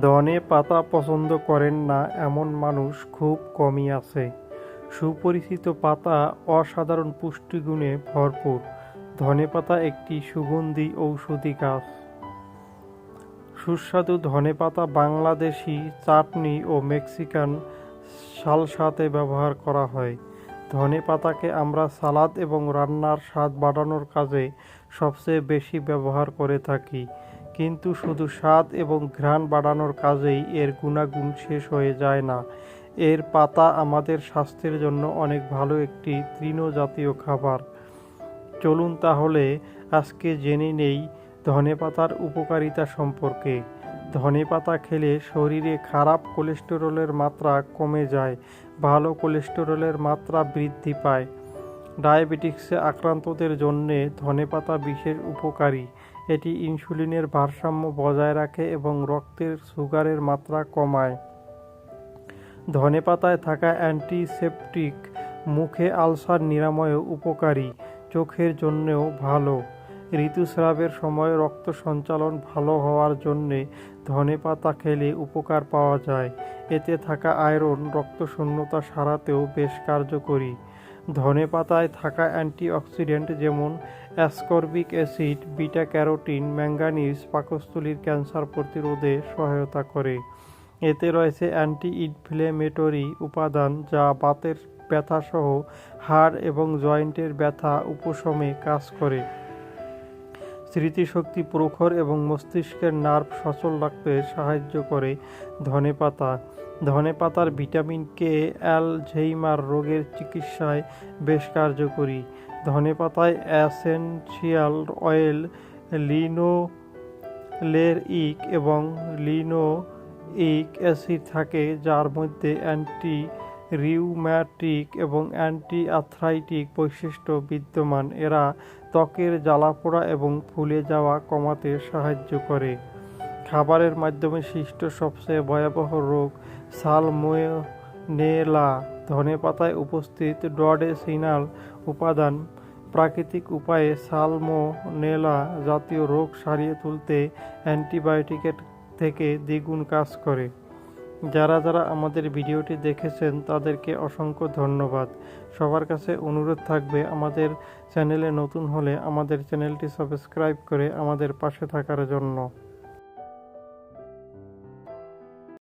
ধনে পাতা পছন্দ করেন না এমন মানুষ খুব কমই আছে। সুপরিচিত পাতা অসাধারণ পুষ্টিগুণে ভরপুর। ধনেপাতা একটি সুগন্ধি ঔষধি গাছ। সুস্বাদু ধনেপাতা বাংলাদেশি চাটনি ও মেক্সিকান সালসাতে ব্যবহার করা হয়। ধনে পাতাকে আমরা সালাদ এবং রান্নার স্বাদ বাড়ানোর কাজে সবচেয়ে বেশি ব্যবহার করে থাকি। কিন্তু শুধু স্বাদ এবং ঘ্রাণ বাড়ানোর কাজেই এর গুণাগুণ শেষ হয়ে যায় না। এর পাতা আমাদের স্বাস্থ্যের জন্য অনেক ভালো একটি তৃণজাতীয় খাবার। চলুন তাহলে আজকে জেনে নেই ধনেপাতার উপকারিতা সম্পর্কে। ধনেপাতা খেলে শরীরে খারাপ কোলেস্টেরলের মাত্রা কমে যায়, ভালো কোলেস্টেরলের মাত্রা বৃদ্ধি পায়। ডায়াবেটিক্সে আক্রান্তদের জন্যে ধনেপাতা বিশেষ উপকারী। এটি ইনসুলিনের ভারসাম্য বজায় রাখে এবং রক্তের সুগারের মাত্রা কমায়। ধনেপাতায় থাকা অ্যান্টিসেপটিক মুখে আলসার নিরাময়েও উপকারী, চোখের জন্যেও ভালো। ঋতুস্রাবের সময় রক্ত সঞ্চালন ভালো হওয়ার জন্যে ধনেপাতা খেলে উপকার পাওয়া যায়। এতে থাকা আয়রন রক্তশূন্যতা সারাতেও বেশ কার্যকরী। ধনেপাতায় থাকা অ্যান্টিঅক্সিডেন্ট যেমন ascorbic acid beta carotene manganese, পাকস্থলীর ক্যান্সার প্রতিরোধে সহায়তা করে। এতে রয়েছে অ্যান্টি ইনফ্লেমেটরি উপাদান যা বাতের ব্যথাসহ হাড় এবং জয়েন্টের ব্যথা উপশমে কাজ করে। স্মৃতিশক্তি প্রখর এবং মস্তিষ্কের নার্ভ সচল রাখতে সাহায্য করে ধনেপাতা ধনেপাতার ভিটামিন কে, অ্যালঝেইমার রোগের চিকিৎসায় বেশ কার্যকরী। ধনেপাতায় অ্যাসেনশিয়াল অয়েল, লিনোলেরিক এবং লিনোইক অ্যাসিড থাকে, যার মধ্যে অ্যান্টি রিউম্যাটিক এবং অ্যান্টি আর্থ্রাইটিক বৈশিষ্ট্য বিদ্যমান। এরা ত্বকের জ্বালাপোড়া এবং ফুলে যাওয়া কমাতে সাহায্য করে। খাবারের মাধ্যমে সৃষ্ট সবচেয়ে ভয়াবহ রোগ সালমোনেলা। ধনেপাতায় উপস্থিত ডডেসিনাল উপাদান প্রাকৃতিক উপায়ে সালমোনেলা জাতীয় রোগ সারিয়ে তুলতে অ্যান্টিবায়োটিকের থেকে দ্বিগুণ কাজ করে। যারা যারা আমাদের ভিডিওটি দেখেছেন, তাদেরকে অসংখ্য ধন্যবাদ। সবার কাছে অনুরোধ থাকবে, আমাদের চ্যানেলে নতুন হলে আমাদের চ্যানেলটি সাবস্ক্রাইব করে আমাদের পাশে থাকার জন্য।